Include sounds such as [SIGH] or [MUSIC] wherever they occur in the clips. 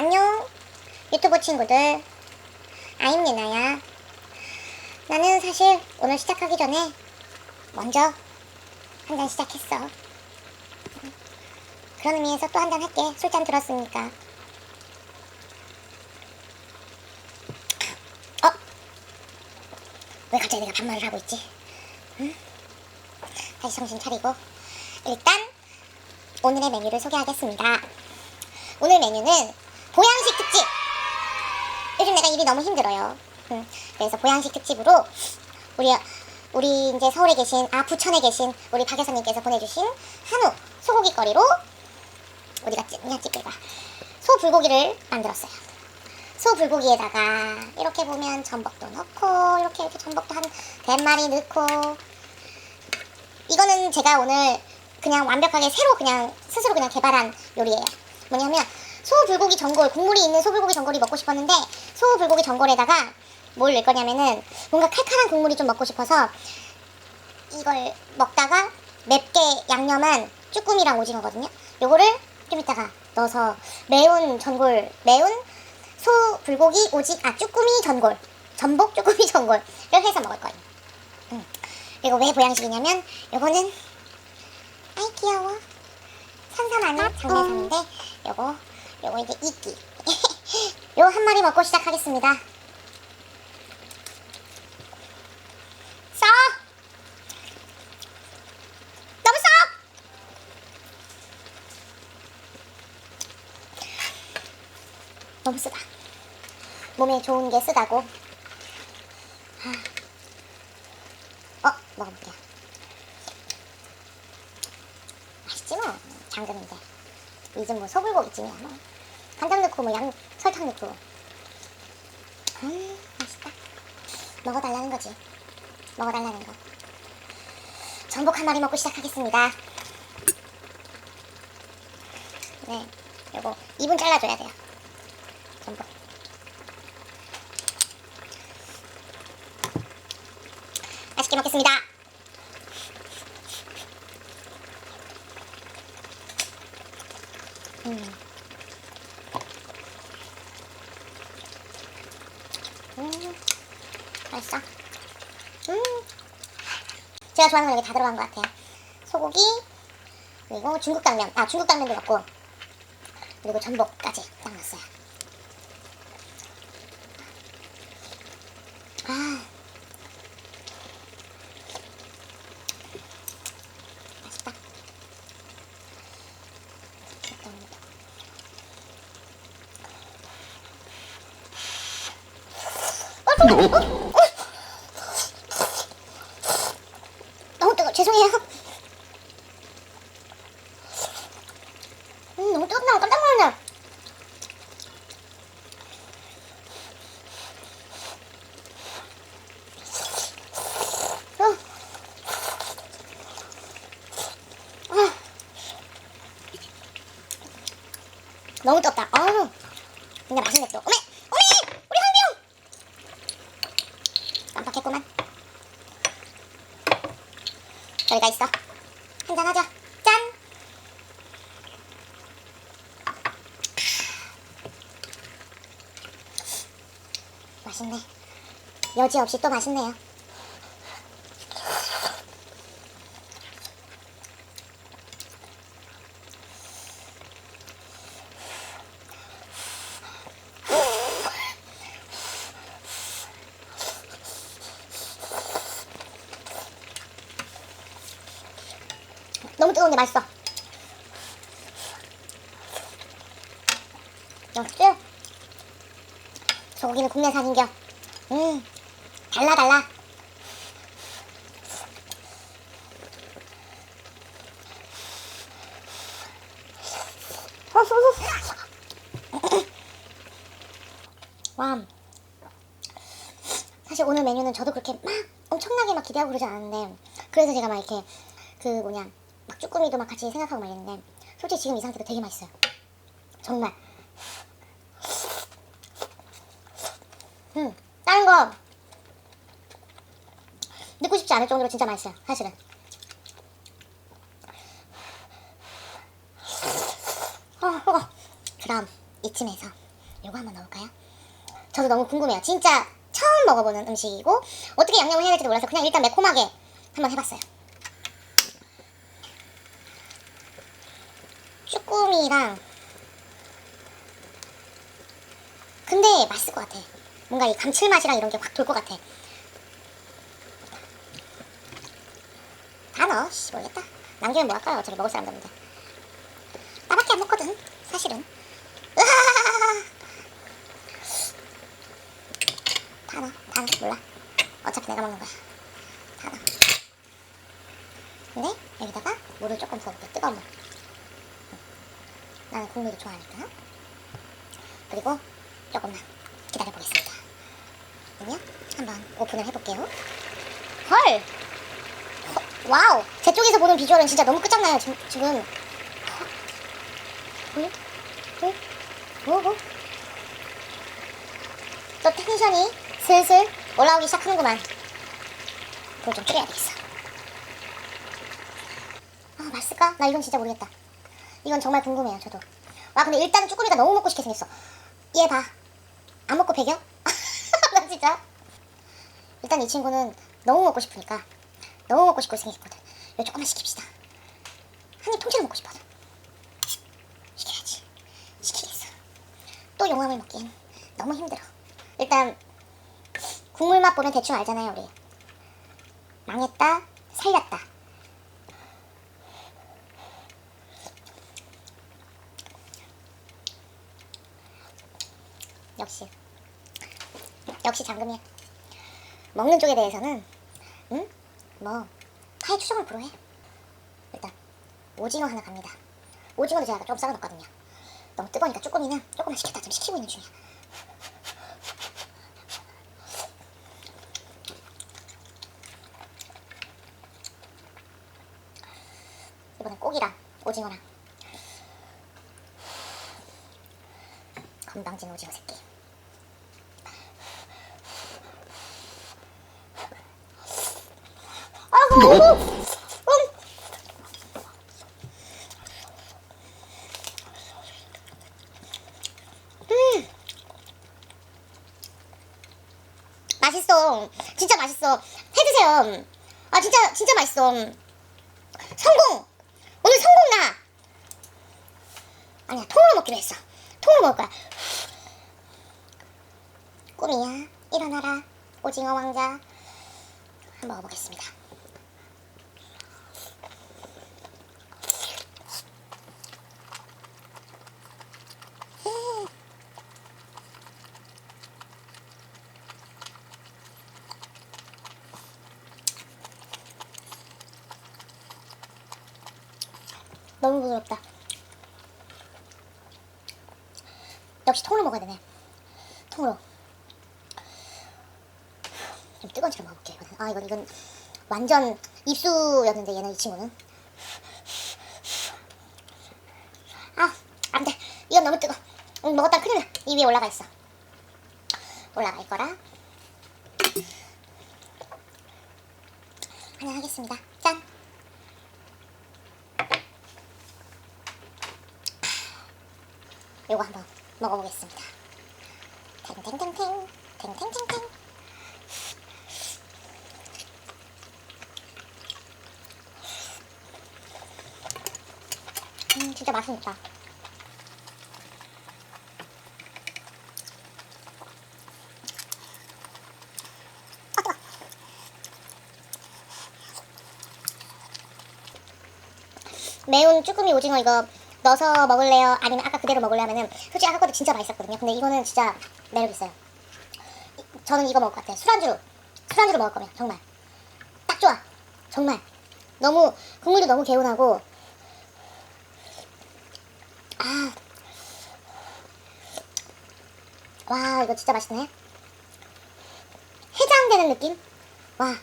안녕 유튜브 친구들. 아임리나야. 나는 사실 오늘 시작하기 전에 먼저 한 잔 시작했어. 그런 의미에서 또 한 잔 할게. 술잔 들었으니까. 어? 왜 갑자기 내가 반말을 하고 있지? 응? 다시 정신 차리고. 일단 오늘의 메뉴를 소개하겠습니다. 오늘 메뉴는 보양식 특집 요즘 내가 일이 너무 힘들어요. 음, 그래서 보양식 특집으로 우리 우리 이제 서울에 계신 아 부천에 계신 우리 박 여사님께서 보내주신 한우 소고기 거리로 어디 갔지? 그냥 집게가 소 불고기를 만들었어요. 소 불고기에다가 이렇게 보면 전복도 넣고 이렇게 이렇게 전복도 한 댓마리 넣고 이거는 제가 오늘 그냥 완벽하게 새로 그냥 스스로 그냥 개발한 요리예요. 뭐냐면 소 불고기 전골 국물이 있는 소 불고기 전골이 먹고 싶었는데 소 불고기 전골에다가 뭘 넣을 거냐면은 뭔가 칼칼한 국물이 좀 먹고 싶어서 이걸 먹다가 맵게 양념한 쭈꾸미랑 오징어거든요. 요거를 좀 이따가 넣어서 매운 전골 매운 소 불고기 오지 아 쭈꾸미 전골 전복 쭈꾸미 전골 이렇게 해서 먹을 거예요. 음. 그리고 왜 보양식이냐면 요거는 아이 귀여워 산삼 안에 장내삼인데 요거 요거 이제 이끼. [LAUGHS] 요한 마리 먹고 시작하겠습니다. 써 너무 써 너무 쓰다. 몸에 좋은 게 쓰다고. 아. 어 먹어볼게요. 맛있지 뭐. 잠그는데 이제 뭐 소불고기찜이야 뭐 간장 넣고 뭐 양 설탕 넣고. 음 맛있다. 먹어달라는 거지. 먹어달라는 거. 전복 한 마리 먹고 시작하겠습니다. 네 요거 2분 잘라줘야 돼요. 전복. 맛있게 먹겠습니다 음. 음, 맛있어. 음. 제가 좋아하는 건 여기 다 들어간 것 같아요. 소고기, 그리고 중국 당면, 아, 중국 당면도 넣고, 그리고 전복까지 딱 넣었어요. 아. 맛있다. 일단 너무 뜨거 죄송해요. 음, 너무 놀랐네. 어. 아. 너무 뜨겁다. 아우. 근데 맛있네 또. 어메! 어메! 우리 한비용! 깜빡했구만. 여기가 있어. 한잔 하자. 짠! 맛있네. 여지없이 또 맛있네요. 너무 뜨거운데 맛있어. 역시 소고기는 국내산인겨. 음, 달라 달라. 와. 사실 오늘 메뉴는 저도 그렇게 막 엄청나게 막 기대하고 그러지 않았는데 그래서 제가 막 이렇게 그 뭐냐 막 쭈꾸미도 막 같이 생각하고 막 이랬는데 솔직히 지금 이 상태도 되게 맛있어요 정말 음 다른 거 넣고 싶지 않을 정도로 진짜 맛있어요 사실은 어, 어. 그럼 이쯤에서 요거 한번 넣어볼까요? 저도 너무 궁금해요. 진짜 처음 먹어보는 음식이고 어떻게 양념을 해야 될지도 몰라서 그냥 일단 매콤하게 한번 해봤어요. 쭈꾸미랑 근데 맛있을 것 같아. 뭔가 이 감칠맛이랑 이런 게 확 돌 것 같아. 다 넣어. 씨, 모르겠다. 남기면 뭐 할까요? 어차피 먹을 사람도 없는데. 나밖에 안 먹거든. 사실은. 다 넣어. 다 넣어. 몰라. 어차피 내가 먹는 거야. 다 넣어. 근데 여기다가 물을 조금 부어볼게. 뜨거운 물. 나는 국물을 좋아하니까. 그리고 조금만 기다려보겠습니다. 그러면 한번 오픈을 해볼게요. 헐! 허, 와우! 제 쪽에서 보는 비주얼은 진짜 너무 끝장나요, 지, 지금. 응? 응? 뭐고? 또 텐션이 슬슬 올라오기 시작하는구만. 불 좀 줄여야 되겠어. 아, 맛있을까? 나 이건 진짜 모르겠다. 이건 정말 궁금해요, 저도. 와, 근데 일단 쭈꾸미가 너무 먹고 싶게 생겼어. 얘 봐. 안 먹고 배겨? 일단 이 친구는 너무 먹고 싶으니까 너무 먹고 싶고 생겼거든. 이거 조금만 시킵시다. 한 입 통째로 먹고 싶어서. 시켜야지. 시키겠어. 또 용암을 먹기엔 너무 힘들어. 일단 국물 맛 보면 대충 알잖아요, 우리. 망했다, 살렸다. 역시 역시 장금이야. 먹는 쪽에 대해서는 응? 뭐 타의 추정을 불허해. 일단 오징어 하나 갑니다. 오징어도 제가 좀 썰어 넣었거든요. 너무 뜨거우니까 쭈꾸미는 조금만 식혔다 지금 식히고 있는 중이야. 이번엔 고기랑 오징어랑 건방진 오징어 새끼. 음. 음. 맛있어. 진짜 맛있어. 해드세요. 아 진짜 진짜 맛있어. 성공. 오늘 성공 나. 아니야 통으로 먹기로 했어. 통으로 먹을 거야. 꿈이야 일어나라 오징어 왕자. 한번 먹어보겠습니다. 너무 부드럽다. 역시 통으로 먹어야 되네. 통으로. 좀 뜨거운 채로 먹어볼게. 이거는. 아 이건 이건 완전 입수였는데 얘는 이 친구는. 아 안돼. 이건 너무 뜨거. 응, 먹었다 큰일 나. 이 위에 올라가 있어. 올라갈 거라. 하나 하겠습니다. 짠. 요거 한번 먹어보겠습니다. 탱탱탱탱 탱탱탱탱 음 진짜 맛은 있다. 아, 뜨거. 매운 쭈꾸미 오징어 이거 넣어서 먹을래요? 아니면 아까 그대로 먹을래 하면은 솔직히 아까 것도 진짜 맛있었거든요. 근데 이거는 진짜 매력 있어요. 이- 저는 이거 먹을 것 같아요. 술안주로 술안주로 먹을 거면 정말 딱 좋아. 정말 너무 국물도 너무 개운하고 아. 와 이거 진짜 맛있네. 해장되는 느낌? 와. 와.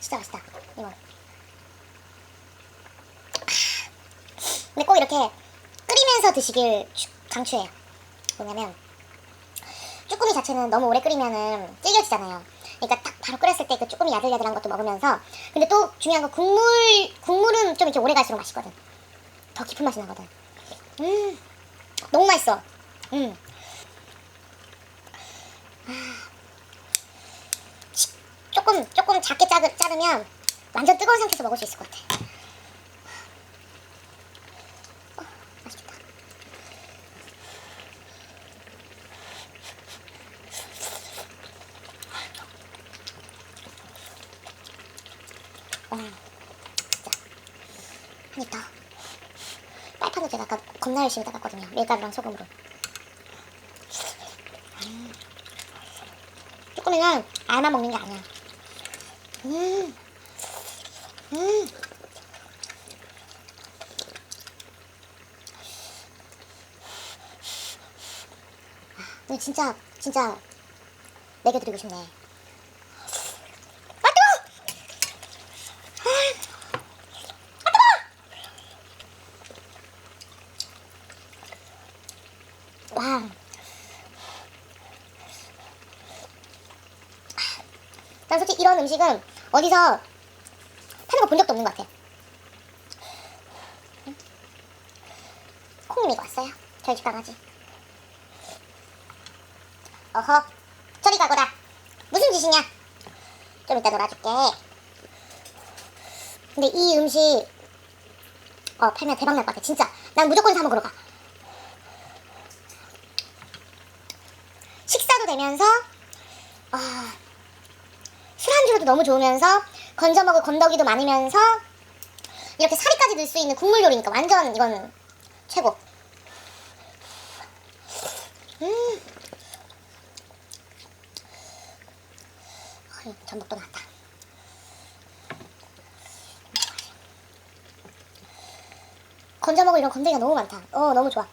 진짜 맛있다. 이거. 근데 꼭 이렇게 끓이면서 드시길 추- 강추해요. 뭐냐면 쭈꾸미 자체는 너무 오래 끓이면은 질겨지잖아요. 그러니까 딱 바로 끓였을 때 그 쭈꾸미 야들야들한 것도 먹으면서 근데 또 중요한 건 국물 국물은 좀 이렇게 오래 갈수록 맛있거든. 더 깊은 맛이 나거든. 음, 너무 맛있어. 음. 아, 치- 조금 조금 작게 자르, 자르면 완전 뜨거운 상태에서 먹을 수 있을 것 같아. 어, 맛있겠다. 와, 진짜 한입 더. 빨판도 제가 아까 겁나 열심히 닦았거든요. 밀가루랑 소금으로. 음. 쭈꾸미는 알만 먹는 게 아니야. 음. 음. 이거 진짜 진짜 먹여드리고 싶네. 아 뜨거! 아 뜨거! 와. 난 솔직히 이런 음식은 어디서 파는 거 본 적도 없는 것 같아. 응? 콩님이 왔어요. 저희 집 강아지. 어허, 저리 가거라. 무슨 짓이냐? 좀 이따 놀아줄게. 근데 이 음식 어 팔면 대박 날 것 같아. 진짜. 난 무조건 사 먹으러 가. 식사도 되면서 아 술안주로도 너무 좋으면서 건져 먹을 건더기도 많으면서 이렇게 사리까지 넣을 수 있는 국물 요리니까 완전 이건 최고. 음. 전복도 나왔다. 건져 먹을 이런 건더기가 너무 많다. 어 너무 좋아.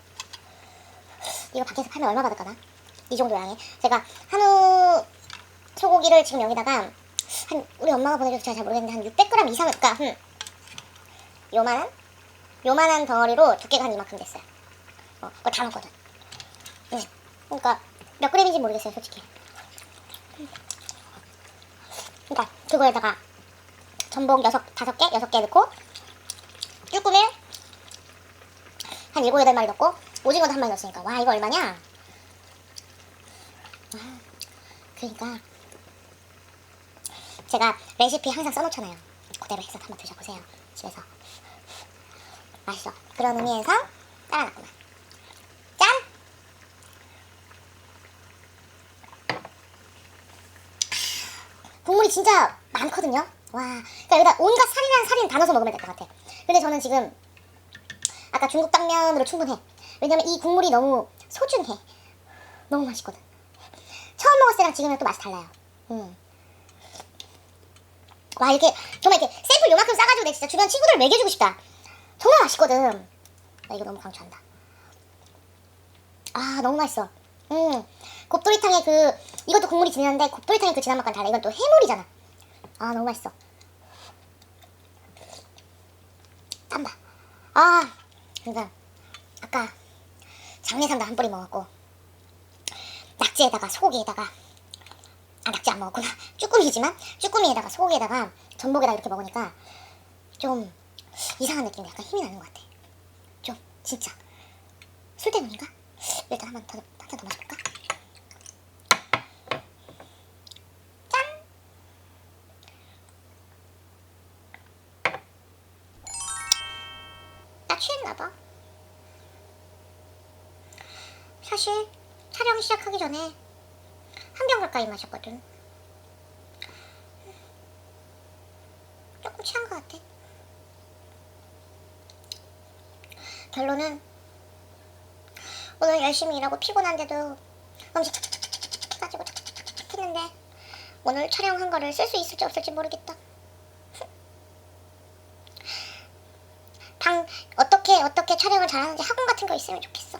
이거 밖에서 팔면 얼마 받을까나? 이 정도 양에 제가 한우 소고기를 지금 여기다가 한 우리 엄마가 보내줘서 제가 잘 모르겠는데 한 600g 이상을 그니까 음, 요만한 요만한 덩어리로 두께가 한 이만큼 됐어요. 어, 그거 다 먹거든. 네. 그러니까 몇 그램인지 모르겠어요, 솔직히. 그러니까 그거에다가 전복 여섯 다섯 개, 여섯 개 넣고 쭈꾸미 한 일곱 여덟 마리 넣고 오징어도 한 마리 넣었으니까 와 이거 얼마냐? 와, 그러니까 제가 레시피 항상 써놓잖아요. 그대로 해서 한번 드셔보세요. 집에서 맛있어. 그런 의미에서 따라놨구만. 짠! 국물이 진짜 많거든요. 와, 그러니까 여기다 온갖 살이란 살인 다 넣어서 먹으면 될 것 같아. 근데 저는 지금 아까 중국 당면으로 충분해. 왜냐면 이 국물이 너무 소중해. 너무 맛있거든. 처음 먹었을 때랑 지금은 또 맛이 달라요. 음. 와 이렇게 정말 이렇게 샘플 요만큼 싸가지고 내 진짜 주변 친구들 먹여주고 싶다. 정말 맛있거든. 나 이거 너무 강추한다. 아 너무 맛있어. 음 곱돌이탕의 그 이것도 국물이 진한데 곱돌이탕의 그 진한 맛과는 달라. 이건 또 해물이잖아. 아 너무 맛있어. 땀봐. 아 그러니까 아까 장례상도 한 뿌리 먹었고 낙지에다가 소고기에다가 아 낙지 안 먹었구나 쭈꾸미지만 쭈꾸미에다가 소고기에다가 전복에다 이렇게 먹으니까 좀 이상한 느낌 약간 힘이 나는 것 같아 좀 진짜 술 때문인가? 일단 한번 더, 한잔 더 마셔볼까? 짠! 나 취했나봐 사실 촬영 시작하기 전에 한 병 가까이 마셨거든. 조금 취한 것 같아. 결론은 오늘 열심히 일하고 피곤한데도 음식 착착착착착 해가지고 착착착착 했는데 오늘 촬영한 거를 쓸 수 있을지 없을지 모르겠다. 방 어떻게 어떻게 촬영을 잘하는지 학원 같은 거 있으면 좋겠어.